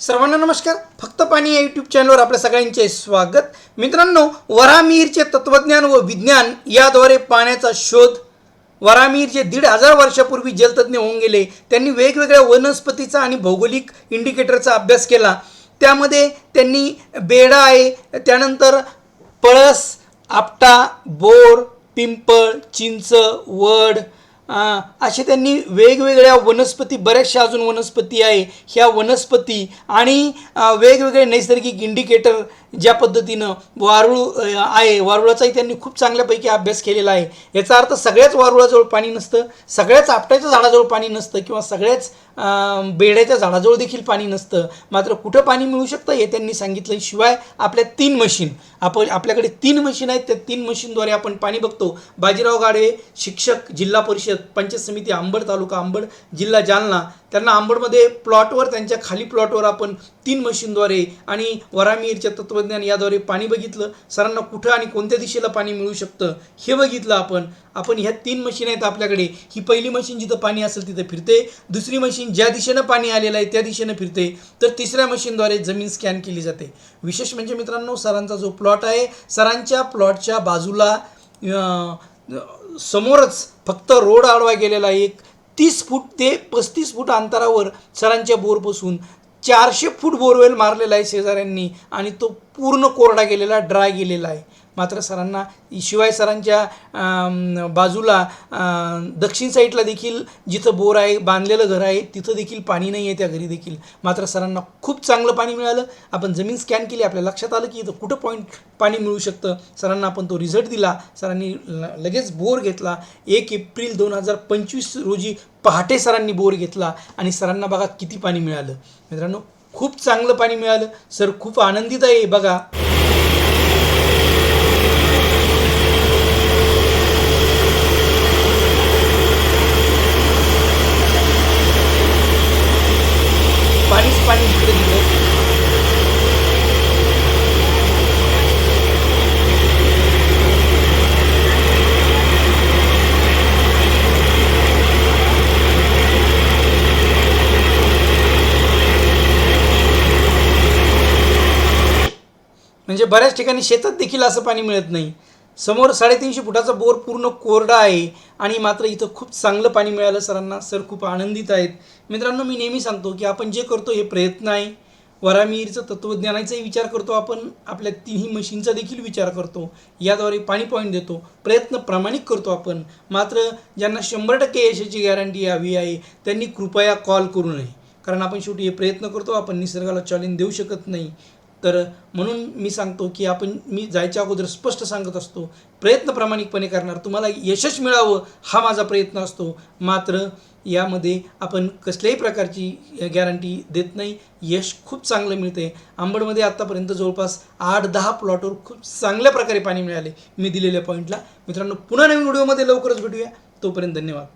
सर्वांना नमस्कार. फक्त पाणी या यूट्यूब चॅनलवर आपल्या सगळ्यांचे स्वागत. मित्रांनो वरामीरचे तत्वज्ञान व विज्ञान याद्वारे पाण्याचा शोध. वरामीर जे दीड हजार वर्षापूर्वी जलतज्ञ होऊन गेले. त्यांनी वेगवेगळ्या वनस्पतीचा आणि भौगोलिक इंडिकेटरचा अभ्यास केला. त्यामध्ये त्यांनी बेडा आहे त्यानंतर पळस आपटा बोर पिंपळ चिंच वड असे त्यांनी वेगवेगळ्या वनस्पती बऱ्याचशा अजून वनस्पती आहे. ह्या वनस्पती आणि वेगवेगळे नैसर्गिक इंडिकेटर ज्या पद्धतीनं वारुळ आहे वारुळाचाही त्यांनी खूप चांगल्यापैकी अभ्यास केलेला आहे. याचा अर्थ सगळ्याच वारुळाजवळ पाणी नसतं सगळ्याच आपट्याच्या झाडाजवळ पाणी नसतं किंवा सगळ्याच बेड्याच्या झाडाजवळ देखील पाणी नसतं. मात्र कुठं पाणी मिळू शकतं हे त्यांनी सांगितलं. शिवाय आपल्या तीन मशीन आपण आपल्याकडे तीन मशीन आहेत. त्या तीन मशीनद्वारे आपण पाणी बघतो. बाजीराव गाडे शिक्षक जिल्हा परिषद पंचायत समिती आंबड तालुका आंबड जिल्हा जालना. त्यांना आंबडमध्ये प्लॉटवर त्यांच्या खाली प्लॉटवर आपण तीन मशीनद्वारे आणि वरामीरच्या तत्त्वज्ञान याद्वारे पाणी बघितलं. सरांना कुठं आणि कोणत्या दिशेला पाणी मिळू शकतं हे बघितलं आपण. आपण ह्या तीन मशीन आहेत आपल्याकडे. ही पहिली मशीन जिथं पाणी असेल तिथं फिरते. दुसरी मशीन ज्या दिशेनं पाणी आलेलं आहे त्या दिशेनं फिरते तर तिसऱ्या मशीनद्वारे जमीन स्कॅन केली जाते. विशेष म्हणजे मित्रांनो सरांचा जो प्लॉट आहे सरांच्या प्लॉटच्या बाजूला समोरच फक्त रोड आडवा गेलेला एक तीस फूट ते पस्तीस फूट अंतरावर सरांच्या बोरपासून चारशे फूट बोरवेल मारलेला आहे शेजाऱ्यांनी आणि तो पूर्ण कोरडा गेलेला ड्राय गेलेला आहे. मात्र सरांना शिवाय सरांच्या बाजूला दक्षिण साईडला देखील जिथं बोर आहे बांधलेलं घर आहे तिथं देखील पाणी नाही आहे त्या घरी देखील. मात्र सरांना खूप चांगलं पाणी मिळालं. आपण जमीन स्कॅन केली आपल्या लक्षात आलं की इथं कुठं पॉईंट पाणी मिळू शकतं? सरांना आपण तो रिझल्ट दिला. सरांनी ल- लगेच बोर घेतला. एक एप्रिल दोन हजार पंचवीस रोजी पहाटे सरांनी बोर घेतला आणि सरांना बघा किती पाणी मिळालं. मित्रांनो खूप चांगलं पाणी मिळालं. सर खूप आनंदित आहे बघा. पाणी इकडे दिलं. म्हणजे बऱ्याच ठिकाणी शेतात देखील असं पाणी मिळत नाही. समोर साडेतीनशे फुटाचा बोर पूर्ण कोरडा आहे आणि मात्र इथं खूप चांगलं पाणी मिळालं. सरांना सर खूप आनंदित आहेत. मित्रांनो मी नेहमी सांगतो की आपण जे करतो हे प्रयत्न आहे. वरामीरचं तत्त्वज्ञानाचाही विचार करतो आपण. आपल्या तिन्ही मशीनचा देखील विचार करतो. याद्वारे पाणी पॉईंट देतो. प्रयत्न प्रामाणिक करतो आपण. मात्र ज्यांना शंभर टक्के यशाची गॅरंटी हवी आहे त्यांनी कृपया कॉल करू नये. कारण आपण शेवटी हे प्रयत्न करतो आपण निसर्गाला चॅलेंज देऊ शकत नाही. तर म्हणून मी सांगतो की आपण मी जायच्या अगोदर स्पष्ट सांगत असतो प्रयत्न प्रामाणिकपणे करणार तुम्हाला यशच मिळावं हा माझा प्रयत्न असतो. मात्र यामध्ये आपण कसल्याही प्रकारची गॅरंटी देत नाही यश खूप चांगलं मिळते आंबडमध्ये आत्तापर्यंत जवळपास आठ दहा प्लॉटवर खूप चांगल्या प्रकारे पाणी मिळाले मी दिलेल्या पॉईंटला मित्रांनो पुन्हा नवीन व्हिडिओमध्ये लवकरच भेटूया. तोपर्यंत धन्यवाद.